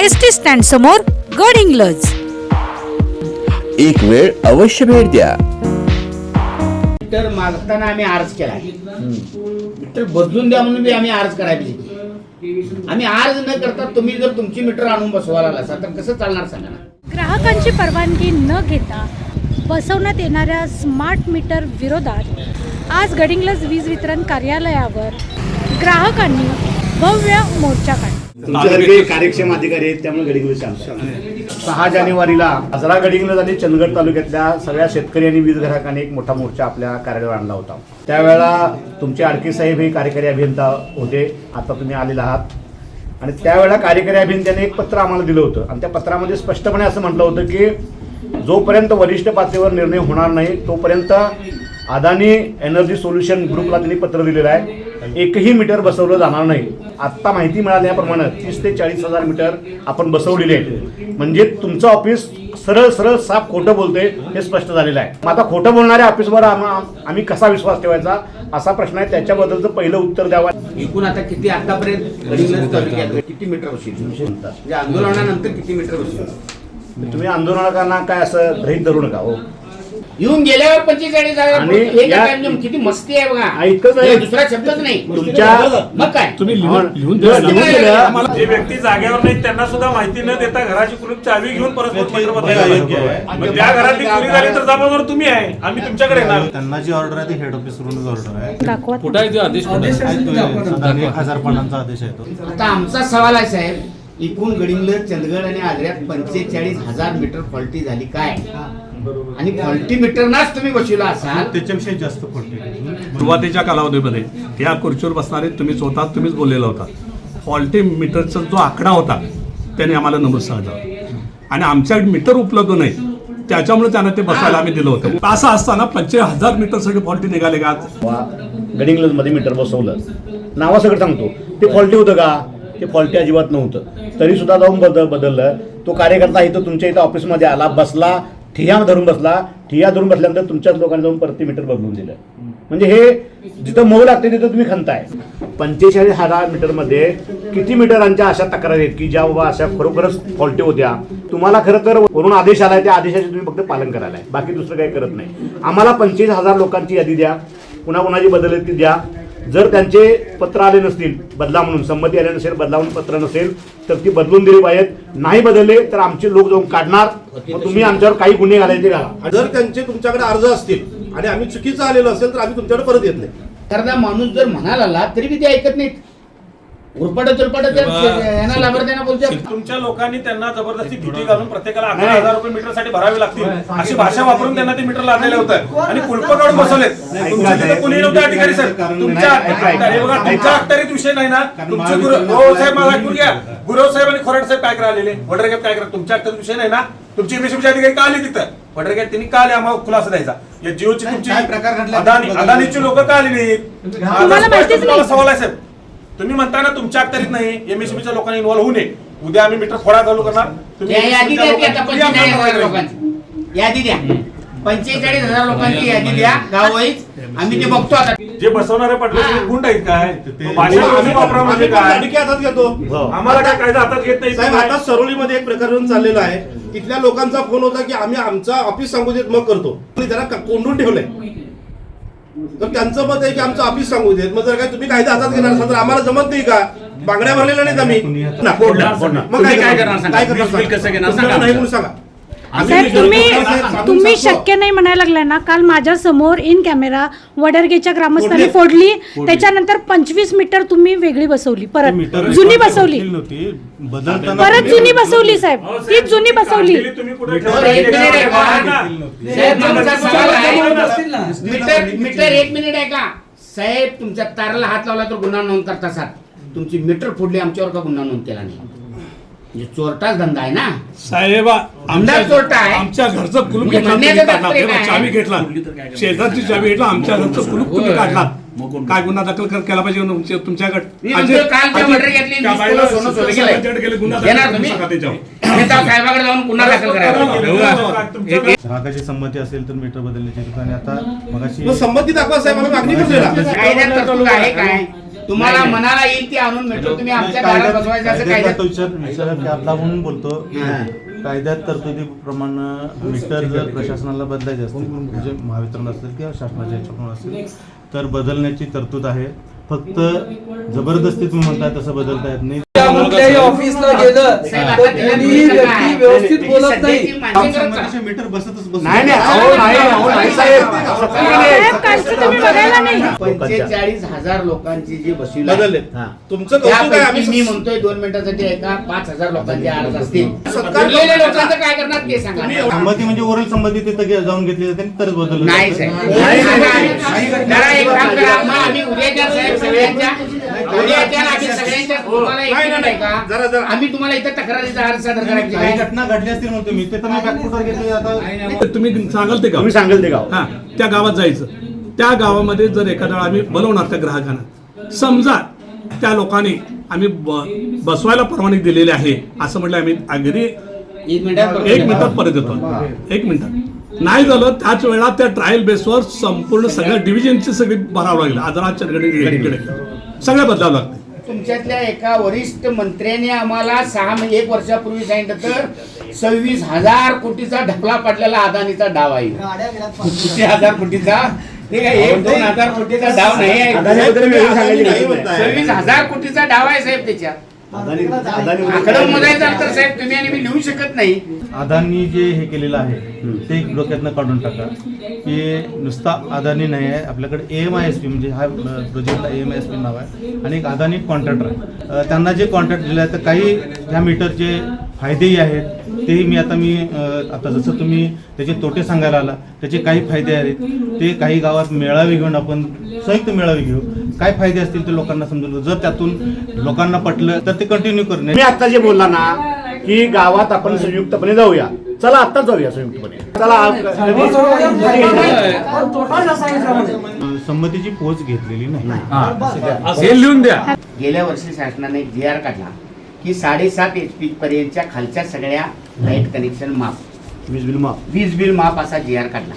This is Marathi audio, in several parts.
एस टी स्टँड समोर गडिंग्लज एक वेळ अवश्य भेट द्या. मीटर मागताना आम्ही अर्ज केला. मीटर बदलून द्या म्हणून बी आम्ही अर्ज करायची आम्ही अर्ज न करता तुम्ही जर तुमची मीटर आणून बसवायला असाल तर कसं चालणार सांगा ना? ग्राहकांची परवानगी न घेता बसवण्यात येणाऱ्या स्मार्ट मीटर विरोधात आज गडिंग्लज वीज वितरण कार्यालयावर ग्राहकांनी भव्य मोर्चा काढला. तुमच्यासारखे कार्यक्षम अधिकारी आहेत त्यामुळे गडिंग्लज शांत सहा जानेवारीला आजरा गडिंग्लज आणि चंदगड तालुक्यातल्या सगळ्या शेतकरी आणि वीज ग्राहकांनी एक मोठा मोर्चा आपल्या कार्यालयावर आणला होता. त्यावेळेला तुमचे आडके साहेब हे कार्यकारी अभियंता होते. आता तुम्ही आलेला आहात. आणि त्यावेळेला कार्यकारी अभियंत्याने एक पत्र आम्हाला दिलं होतं. आणि त्या पत्रामध्ये स्पष्टपणे असं म्हटलं होतं की जोपर्यंत वरिष्ठ पातळीवर निर्णय होणार नाही तोपर्यंत अदानी एनर्जी सोल्युशन ग्रुपला त्यांनी पत्र दिलेलं आहे. एकही मीटर बसवलं जाणार नाही. आत्ता माहिती मिळाल्याप्रमाणे तीस ते चाळीस हजार मीटर आपण बसवलेले म्हणजे तुमचं ऑफिस सरळ सरळ साफ खोटं बोलते हे स्पष्ट झालेलं आहे. मग आता खोटं बोलणाऱ्या ऑफिसवर आम- आम्ही कसा विश्वास ठेवायचा? असा प्रश्न आहे. त्याच्याबद्दलचं पहिलं उत्तर द्यावं. एकूण आता किती आतापर्यंत किती मीटर म्हणजे आंदोलनानंतर किती मीटर तुम्ही आंदोलनकांना काय असं गृहीत धरू नका हो. येऊन गेल्यावर पंचेचाळीस हजार आणि या- काय किती मस्ती आहे बघा. हा, इतकंच नाही. हे दुसरा शब्दच नाही. तुमच्या मग काय? तुम्ही जे व्यक्ती जागेवर नाहीत त्यांना सुद्धा माहिती न देता घराची कुलूप चावी घेऊन परत मग त्या घरातली चोरी झाली तर जबाबदार तुम्ही आहे. आम्ही तुमच्याकडे येणार. त्यांना जी ऑर्डर आहे ती हेड ऑफिसवरूनच ऑर्डर आहे. दाखवा. कुठं आहे ते आदेश कुठं? आहे? आहे तो साधारण एक हजार पानांचा आदेश आहे तो. आता आमचा सवाल आहे साहेब. एकूण गडिंग्लज चंदगड आणि आग्र्यात पंचेचाळीस हजार मीटर फॉल्टी झाली. काय? आणि फॉल्टी मीटरनाच तुम्ही बसविला असाल. त्याच्याविषयी जास्त पडते सुरुवातीच्या कालावधीमध्ये या खुर्चीवर बसणारे तुम्ही स्वतः तुम्हीच बोललेला होता. फॉल्टी मीटरचा जो आकडा होता त्याने आम्हाला नमूद सांगितलं. आणि आमच्या मीटर उपलब्ध नाही त्याच्यामुळे त्यांना ते बसायला आम्ही दिलं होतं. असं असताना पंचवीस हजार मीटर सगळे फॉल्टी निघाले का आज? गडिंग्लजमध्ये मीटर बसवलं. नावासकट सांगतो ते फॉल्टी होतं का? ते फॉल्टी अजिबात नव्हतं. तरी सुद्धा जाऊन बदल बदललं. तो कार्यकर्ता इथं तुमच्या इथं ऑफिसमध्ये आला बसला ठिया धरून बसला ठिया धरून बसल्यानंतर तुमच्याच लोकांनी जाऊन प्रति मीटर बदलून दिलं. म्हणजे हे जिथं मऊ लागते तिथं तुम्ही खणताय. पंचेचाळीस हजार मीटरमध्ये किती मीटरांच्या अशा तक्रारी आहेत की ज्या बाबा अशा खरोखरच फॉल्टी होत्या? तुम्हाला खरं तर वरून आदेश आलाय त्या आदेशाचे तुम्ही फक्त पालन करायला आहे. बाकी दुसरं काही करत नाही. आम्हाला पंचवीस हजार लोकांची यादी द्या. कुणा कुणाची बदल ती द्या. जर त्यांचे पत्र आले नसतील बदला म्हणून संमती आले नसेल बदला म्हणून पत्र नसेल तर ती बदलून दिली पाहिजेत. नाही बदलले तर आमचे लोक जाऊन काढणार. मग तुम्ही आमच्यावर काही गुन्हे घालायचे घाला जर त्यांचे तुमच्याकडे अर्ज असतील आणि आम्ही चुकीचं आलेलो असेल तर आम्ही तुमच्याकडे परत येत नाही. एखादा माणूस जर म्हणाला आला तरी बी ते ऐकत नाहीत. उरपाटत उरपाटत यांना लाभार्थ्यांना बोलतात तुमच्या लोकांनी त्यांना जबरदस्ती भीती घालून प्रत्येकाला अकरा हजार रुपये मीटरसाठी भरावे लागतील. अशी भाषा वापरून त्यांना ते मीटर लादलेलं होतं. आणि कुलप काढून बसवलेत. तुमच्या तिथे कुणी नव्हते अधिकारी सर? तुमच्या हे बघा तुमच्या अखत्यारीत विषय नाही ना. तुमचे गुरु गुरव साहेब मला ऐकून घ्या. गुरव साहेब आणि खोराड साहेब काय करा आलेले? वडरगेत काय करा तुमच्या अखत्यारीत विषय नाही ना? तुमचे एमएसएमचे अधिकारी का आले तिथं? वडरगेत त्यांनी का आले? आम्हाला खुलासा द्यायचा. या जिओची तुमची काय प्रकार घडला? अदानी अदानीची लोक का आली नाहीत. सवाल आहे साहेब. तुम्ही म्हणता ना तुमच्या अखत्यारीत नाही. एमएसएमच्या लोकांनी इन्व्हॉल्व होऊ नये. उद्या आम्ही मीटर फोडा चालू करणार. तुम्ही या यादी द्या की आता तुम्ही पंचेचाळीस हजार लोकांची. यादी द्या. पंचेचाळीस हजार लोकांची यादी द्या. गाववाईज आम्ही ते बघतो आता. जे बसवणारे पटले ते गुंड आहेत काय? ते- भाषा कशी वापरा म्हणजे काय? हातात घेतो? आम्हाला काय कायदा हातात घेत नाही साहेब आता सरोलीमध्ये एक प्रकरण चाललेलं आहे. तिथल्या लोकांचा फोन होता की आम्ही आमचा ऑफिस सांगू देत मग करतो. आणि त्याला कोंडून ठेवलंय. तर त्यांचं मत आहे की आमचं ऑफिस सांगू देत. मग जर काय तुम्ही कायदा हातात घेणार असाल तर आम्हाला जमत नाही का? बांगड्या भरलेल्या नाहीत आम्ही. मग काय काय करणार? काय करणार सांगा. नाही म्हणून सांगा. साहेब तुम्ही तुम्ही. शक्य नाही म्हणायला लागलाय ना काल माझ्यासमोर इन कॅमेरा वडरगेच्या ग्रामस्थांनी फोडली. त्याच्यानंतर पंचवीस मीटर तुम्ही वेगळी बसवली परत. जुनी बसवली. परत जुनी बसवली साहेब. तीच जुनी बसवली. का? साहेब, आमचा सवाल असतील ना. आहे मीटर मीटर एक मिनिट आहे का? साहेब तुमच्या ताराला हात लावला तर गुन्हा नोंद करता तुमची मीटर फोडली आमच्यावर का गुन्हा नोंद केला नाही? म्हणजे चोरटाच धंदा आहे ना? साहेब आमच्या चोरटा आहे. आमच्या घरचं कुलूप म्हणजे घेतला तुम्ही म्हणण्याचं काढला. तात्पर्य तेव्हा काय? चावी घेतला. शेजारची चावी घेतला आमच्या घरचं कुलूप तुम्ही काढला. काय गुन्हा दाखल कर- केला पाहिजे तुमच्या- तुमच्याकडे? मी काल घेतली त्या वीस बाईला तोळं सोनं चोरी केलंय. त्यांच्याकडे गेले गुन्हा दाखल तुम्ही? करू नका त्याच्यावर नेता साहेबाकडे जाऊन गुन्हा दाखल करायला तुमच्या- ग्राहकाची संमती असेल तर मीटर बदलण्याची आणि आता मगाशी संमती दाखवा साहेब आम्ही मागणी करतोय ना कायद्यात तरतूद आहे काय? तुम्हाला मनाला येईल ती आणून भेटतो. तुम्ही आमच्या घरात कायद्यात बसवायचं असं कायद्यात विचार विचारात घातला म्हणून बोलतो. कायद्यात तरतुदीप्रमाणे मीटर जर प्रशासनाला बदलायचे असतील म्हणजे महावितरण असेल किंवा शासनाच्या याच्याकडून असेल तर बदलण्याची तरतूद आहे. फक्त जबरदस्ती तुम्ही म्हणताय तसं बदलता येत नाही. कुठल्याही ऑफिसला गेलं तर व्यक्ती? व्यवस्थित बोलत नाही. मीटर बसतच बसत नाही नाही अहो नाही अहो नाही साहेब. असं काही नाही. साहेब, कालचं तुम्ही बघायला नाही. पंचेचाळीस हजार लोकांची जी बसविला बदलले. तुमचं कौतुक आहे त्यापैकी आम्ही मी म्हणतोय दोन मिनिटासाठी एका पाच हजार लोकांचे अर्ज असतील. सत्कार उरलेल्या लोकांचं काय करणार ते सांगा. संमती म्हणजे ओरल संमती तिथं गे- जाऊन घेतली जाते आणि तरच बदल नाही साहेब मग आम्ही उद्याच्या साहेब सगळ्यांच्या उद्याच्या आम्ही सगळ्यांच्या नाही, नाही, जरा, जरा. आम्ही तुम्हाला इथं तक्रारीचा अर्ज सादर करायची काही काय घटना घडली असतील म्हणतो मी ते तर मी बॅकफुटवर घेतले आता. तुम्ही सांगाल ते का तुम्ही सांगेल ते गाव. हा त्या गावात जायचं. त्या गावामध्ये जर एखाद्या वेळा आम्ही बोलवणार त्या ग्राहकांना. समजा त्या लोकांनी आम्ही ब- बसवायला परवानगी दिलेली आहे असं म्हटलं आम्ही अगदी एक मिनिटात एक मिनिटात परत येतो. एक मिनिटात नाही झालं त्याच वेळा त्या ट्रायल बेसवर संपूर्ण सगळ्या डिव्हिजनची सगळी भरावं लागेल. आदराच्या सगळ्या बदलावं लागते तुमच्यातल्या एका वरिष्ठ मंत्र्याने आम्हाला सहा म्हणजे एक वर्षापूर्वी सांगितलं तर सव्वीस हजार कोटीचा ढकला पडलेला अदानीचा डाव आहे. किती हजार कोटीचा? ते काय एक दोन हजार कोटीचा डाव नाही आहे. सव्वीस हजार कोटीचा डाव आहे साहेब त्याच्यात. अदानी अदानी आकडं मोजायचं तर साहेब तुम्ही आणि मी लिहू शकत नाही. अदानी जे हे केलेलं आहे ते डोक्यातनं काढून टाका. की नुसता अदानी नाही आहे आपल्याकडे A M I S P म्हणजे हा प्रोजेक्टला A M I S P नाव आहे. आणि एक अदानी कॉन्ट्रॅक्टर आहे. अं, त्यांना जे कॉन्ट्रॅक्ट दिलं आहे तर काही ह्या मीटरचे फायदेही आहेत. तेही मी आता मी आता जसं तुम्ही त्याचे तोटे सांगायला आला त्याचे काही फायदे आहेत ते काही गावात मेळावे घेऊन आपण संयुक्त मेळावे घेऊ. काय फायदे असतील ते लोकांना समजून जर त्यातून लोकांना पटलं तर ते कंटिन्यू करणे. मी आता जे बोलला ना की गावात आपण संयुक्तपणे जाऊया. चला आत्ताच जाऊया संयुक्तपणे. चला संमतीची पोच घेतलेली नाही. लिहून द्या. गेल्या वर्षी शासनाने एक जी आर काढला. की साडेसात एच पी पर्यंतच्या खालच्या सगळ्या लाइट कनेक्शन माफ. वीज बिल माफ. वीज बिल माफ असा जी आर काढला.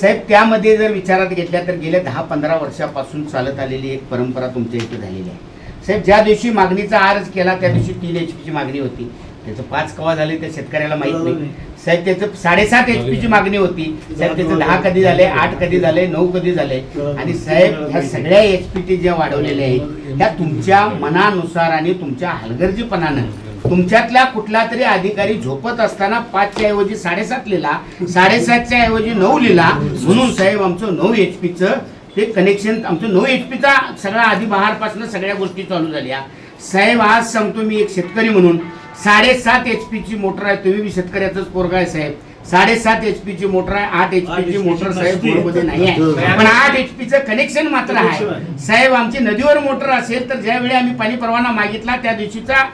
साहेब त्यामध्ये जर विचारात घेतल्या तर गेल्या दहा पंधरा वर्षापासून चालत आलेली एक परंपरा तुमच्या इथे झालेली आहे. साहेब ज्या दिवशी मागणीचा अर्ज केला त्या दिवशी तीन एच पीची मागणी होती. त्याचं पाच कवा झाले त्या शेतकऱ्याला माहीत नाही. साहेब त्याचं साडेसात एच पीची मागणी होती. साहेब त्याचं दहा कधी झाले आठ कधी झाले नऊ कधी झाले? आणि साहेब ह्या सगळ्या एच पी टी ज्या वाढवलेल्या आहेत त्या तुमच्या मनानुसार आणि तुमच्या हलगर्जीपणानं तुमच्यातल्या कुठला तरी अधिकारी झोपत असताना पाचच्या ऐवजी साडेसात लिहिला साडेसातच्या ऐवजी नऊ लिहिला. म्हणून साहेब आमचं नऊ एच पीचं ते कनेक्शन आमचं नऊ एच पीचा सगळा आधी बहारपासून सगळ्या गोष्टी चालू झाल्या. साहेब आज सांगतो मी एक शेतकरी म्हणून साडेसात एच पीची मोटर आहे. तुम्ही शेतकऱ्याचाच पोरगा आहे साहेब. साडेसात एच पीची मोटर आहे आठ एच पीची मोटर साहेब बोर्डमध्ये नाही आहे. पण आठ एच पीचं कनेक्शन मात्र आहे. साहेब आमची नदीवर मोटर असेल तर ज्यावेळी आम्ही पाणी परवाना मागितला त्या दिवशीचा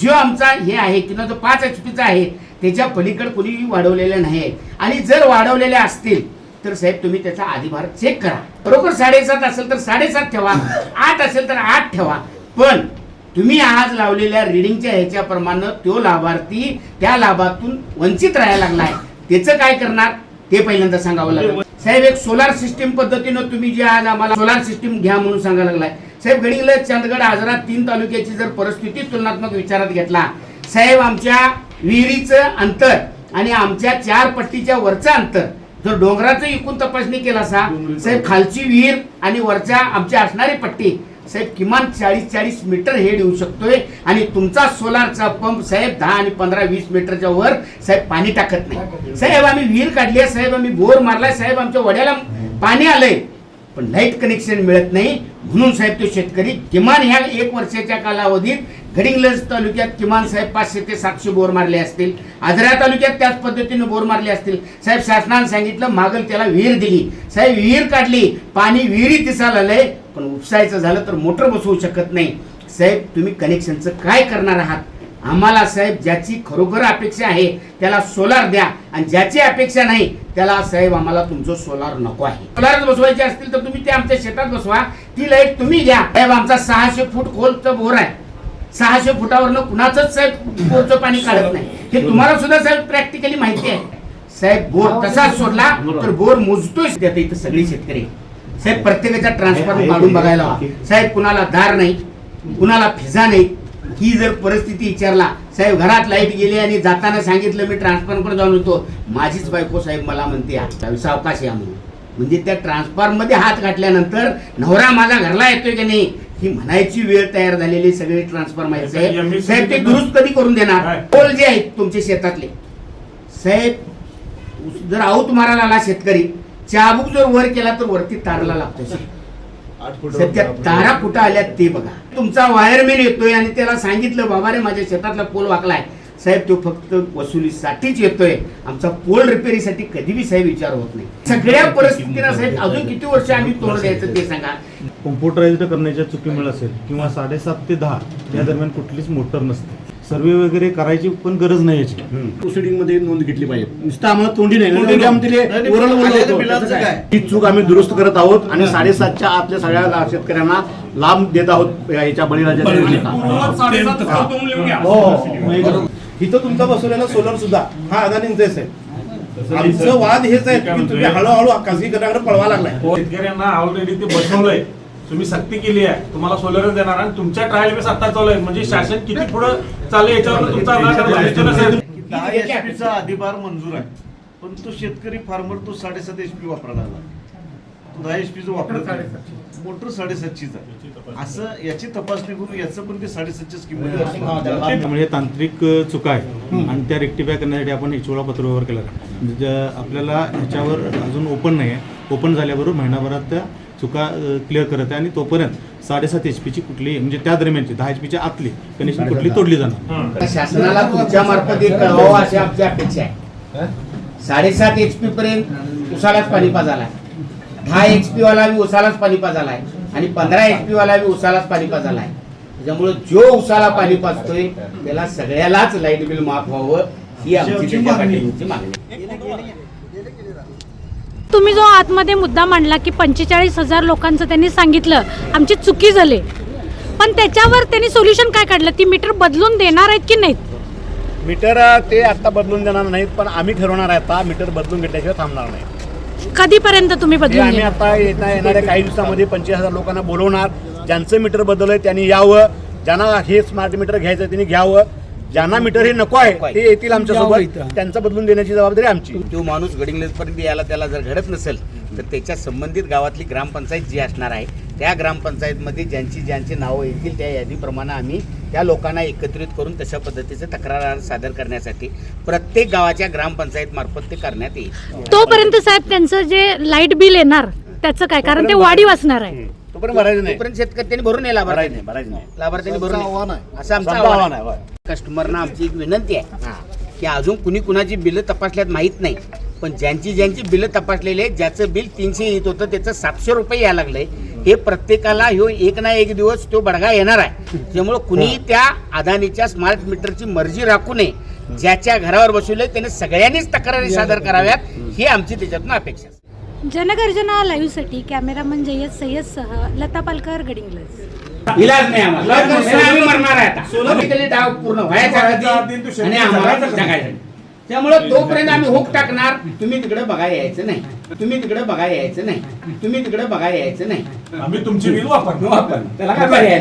जो आमचा हे आहे किंवा जो पाच एच पीचा आहे त्याच्या पलीकडे कोणी वाढवलेलं नाही. आणि जर वाढवलेले असतील तर साहेब तुम्ही त्याचा आधिभार चेक करा. बरोबर साडेसात असेल तर साडेसात ठेवा. आठ असेल तर आठ ठेवा. पण तुम्ही आज लावलेल्या रिडिंगच्या ह्याच्याप्रमाणे तो लाभार्थी त्या लाभातून वंचित राहायला लागलाय त्याचं काय करणार? ते पहिल्यांदा सांगावं लागेल. साहेब एक सोलार सिस्टीम पद्धतीनं तुम्ही जे आज आम्हाला सोलार सिस्टीम घ्या म्हणून सांगायला लागलाय. साहेब गडिंगला चंदगड आजरा तीन तालुक्याची जर परिस्थिती तुलनात्मक विचारात घेतला साहेब आमच्या विहिरीचं अंतर आणि आमच्या चार पट्टीच्या वरचं अंतर जर डोंगराचं एकूण तपासणी केला असा साहेब खालची विहीर आणि वरच्या आमच्या असणारी पट्टी साहेब किमान चाळीस चाळीस मीटर हेड येऊ शकतोय आणि तुमचा सोलारचा पंप साहेब दहा आणि पंधरा वीस मीटरच्या वर साहेब पाणी टाकत नाही. साहेब आम्ही विहीर काढली आहे साहेब आम्ही बोर मारलाय साहेब आमच्या वड्याला पाणी आलंय पण लाइट कनेक्शन मिळत नाही. म्हणून साहेब तो शेतकरी किमान ह्या एक वर्षाच्या कालावधीत गडिंग्लज तालुक्यात किमान साहेब पाचशे ते सातशे बोर मारले असतील. आजरा तालुक्यात त्याच पद्धतीने बोर मारले असतील. साहेब शासनाने सांगितलं मागल त्याला विहीर दिली. साहेब विहीर काढली. पाणी विहिरी दिसायला आलंय पण उपसायचं झालं तर मोटर बसवू शकत नाही. साहेब तुम्ही कनेक्शनचं काय करणार आहात? आम्हाला साहेब ज्याची खरोखर अपेक्षा आहे त्याला सोलार द्या. आणि ज्याची अपेक्षा नाही त्याला साहेब आम्हाला तुमचं सोलार नको आहे. सोलारच बसवायचे असतील तर तुम्ही ते आमच्या शेतात बसवा. ती लाइट तुम्ही घ्या. साहेब आमचा सहाशे फूट खोलचं बोर आहे. सहाशे फुटावरनं कुणाचंच साहेब बोरचं पाणी काढत नाही. हे तुम्हाला सुद्धा साहेब प्रॅक्टिकली माहिती आहे. साहेब बोर तसाच सोडला तर बोर मोजतोय इथं सगळे शेतकरी. साहेब प्रत्येकाचा ट्रान्सफॉर्मर काढून बघायला हवा. साहेब कुणाला दार नाही कुणाला फिजा नाही. ही जर परिस्थिती विचारला साहेब घरात लाइट गेली आणि जाताना सांगितलं मी ट्रान्सफॉर्मर जाऊन होतो माझीच बायको साहेब मला म्हणते "आ, सावकाश या म्हणून म्हणजे त्या ट्रान्सफॉर्ममध्ये हात घातल्यानंतर नवरा माझा घरला येतोय की नाही? ही म्हणायची वेळ तयार झालेली सगळे ट्रान्सफॉर्म आहेत. साहेब साहेब ते दुरुस्त कधी करून देणार? पोल जे आहेत तुमचे शेतातले. साहेब जर आऊत मारायला आला शेतकरी चाबूक जर वर केला तर वरती तारला लागतो साहेब. त्या तारा कुठं आल्यात ते बघा. तुमचा वायरमॅन येतोय आणि त्याला सांगितलं बाबा रे माझ्या शेतातला पोल वाकलाय. साहेब तो फक्त वसुलीसाठीच येतोय. आमचा पोल रिपेरीसाठी कधी बी साहेब विचार होत नाही. सगळ्या परिस्थितीला साहेब अजून किती वर्ष आम्ही तोंड द्यायचं ते सांगा. कॉम्प्युटराइज्ड करण्याच्या चुकीमुळे असेल किंवा साडेसात ते दहा या दरम्यान कुठलीच मोटर नसते. सर्वे वगैरे करायची पण गरज नाही याची. प्रोसिडिंगमध्ये नोंद घेतली पाहिजे. नुसतं आम्हाला तोंडी नाही. तोंडी तोंडी आम्ही दिले, नाही, ओरल बोललो नाही, होतो. बिलाचं त्याचं काय? काय? ही चूक आम्ही दुरुस्त करत आहोत आणि साडेसातच्या आतल्या सगळ्या शेतकऱ्यांना लाभ देत आहोत याच्या बळीराजाच्या योजनेचा. हो इथं तुमचा बसवलेला सोलर सुद्धा. हा अदानींचाच आहे आमचं वाद हेच आहे की तुम्ही हळूहळू खासगीकरणाकडे पळवा लागलाय. शेतकऱ्यांना ऑलरेडी ते बसवलंय. तुम्ही सक्ती केली आहे. तुम्हाला सोलर देणार आणि तुमच्या ट्रायल बेस आता चालू आहे. म्हणजे शासन किती पुढे चालेल याच्यावर तुमचा आधार आहे. दहा एच पीचा अधिभार मंजूर आहे. पण तो शेतकरी फार्मर तो साडेसात एच पी वापरायला लागला. तो दहा एच पीचं वापरत मोटर साडेसातचीच आहे असं याची तपासणी करून याचं पण ते साडेसातच्याच किंमत त्यामुळे तांत्रिक चुका आहे आणि त्या रेक्टिफाय करण्यासाठी आपण हिचोळा पत्र व्यवहार केला. ज्या- आपल्याला ह्याच्यावर अजून ओपन नाही आहे ओपन झाल्याबरोबर महिनाभरात त्या चुका क्लिअर करत आहे. आणि तोपर्यंत साडेसात एच पीची कुठली म्हणजे त्या दरम्यानची दहा एच पीच्या आतली कनेक्शन कुठली तोडली जाणार शासनाला तुमच्या मार्फत एक कळवावं अशी आमची अपेक्षा आहे. साडेसात एच पी पर्यंत उसालाच पाणी पाजालाय दहा एच पी वाला बी उसालाच पाणी पाजालाय आणि पंधरा एच पी वाला बी उसालाच पाणी पाजालाय त्याच्यामुळे जो उसाला पाणी पाजतोय त्याला सगळ्यालाच लाइट बिल माफ व्हावं ही आमची मागणी. आहे. तुम्ही जो आतमध्ये मुद्दा मांडला की पंचेचाळीस हजार लोकांचं त्यांनी सांगितलं आमची चुकी झाली. पण त्याच्यावर त्यांनी सोल्युशन काय काढलं? ती मीटर बदलून देणार आहेत की नाहीत? मीटर ते आता बदलून देणार नाहीत पण आम्ही ठरवणार आहे आता मीटर बदलून घेतल्याशिवाय थांबणार नाही. कधीपर्यंत तुम्ही बदलून आम्ही? आता येत्या येणाऱ्या काही दिवसामध्ये पंचवीस हजार लोकांना बोलवणार. ज्यांचं मीटर बदललंय त्यांनी यावं. ज्यांना हे स्मार्ट मीटर घ्यायचं त्यांनी घ्यावं. ज्यांना मीटर हे नको आहे ते येतील आमच्यासोबत. त्यांचं बदलून देण्याची जबाबदारी आमची. तो माणूस गडिंग्लजपर्यंत यायला त्याला जर घडत नसेल तर त्याच्या संबंधित गावातली ग्रामपंचायत जी असणार आहे त्या ग्रामपंचायतमध्ये ज्यांची ज्यांची नावं येतील त्या यादीप्रमाणे आम्ही त्या लोकांना एकत्रित करून तशा पद्धतीचे तक्रार सादर करण्यासाठी प्रत्येक गावाच्या ग्रामपंचायत मार्फत ते करण्यात येईल. तोपर्यंत साहेब त्यांचं जे लाइट बिल येणार त्याचं काय? कारण ते वाढीव असणार आहे. तोपर्यंत भरायचं नाही. तोपर्यंत शेतकऱ्यांनी भरून भरायचं लाभार्थी. नाही भरायचं नाही. लाभार्थ्यांनी भरून आव्हान येईल. आहे. असं आमचं आव्हान आहे, कस्टमरना आमची एक विनंती आहे की अजून कुणी कुणाची बिलं तपासल्यात माहीत नाही. पण ज्यांची ज्यांची बिलं तपासलेली आहेत ज्याचं बिल तीनशे येत होतं त्याचं सातशे रुपये यायला लागलंय हे प्रत्येकाला ह्यो एक ना एक दिवस तो बडगा येणार आहे. त्यामुळं कुणी त्या अदानीच्या स्मार्ट मीटरची मर्जी राखू नये. ज्याच्या घरावर बसवले त्याने सगळ्यांनीच तक्रारी सादर कराव्यात. ही आमची त्याच्यातून अपेक्षा आहे. जनगर्जना लाईव्हसाठी कॅमेरामन जय्यद सय्यदसह लता पालकर गडिंग्लज इलाज नाही आम्हाला. आम्ही मरणार आहे आता. पूर्ण व्हायचा आणि आम्हाला जगायचं. त्यामुळं तोपर्यंत आम्ही होक टाकणार. तुम्ही तिकडे बघायला यायचं नाही. तुम्ही तिकडे बघायला यायचं नाही. तुम्ही तिकडे बघायला यायचं नाही. आम्ही तुमची बिल वापरणार. वापर त्याला काय पर्याय.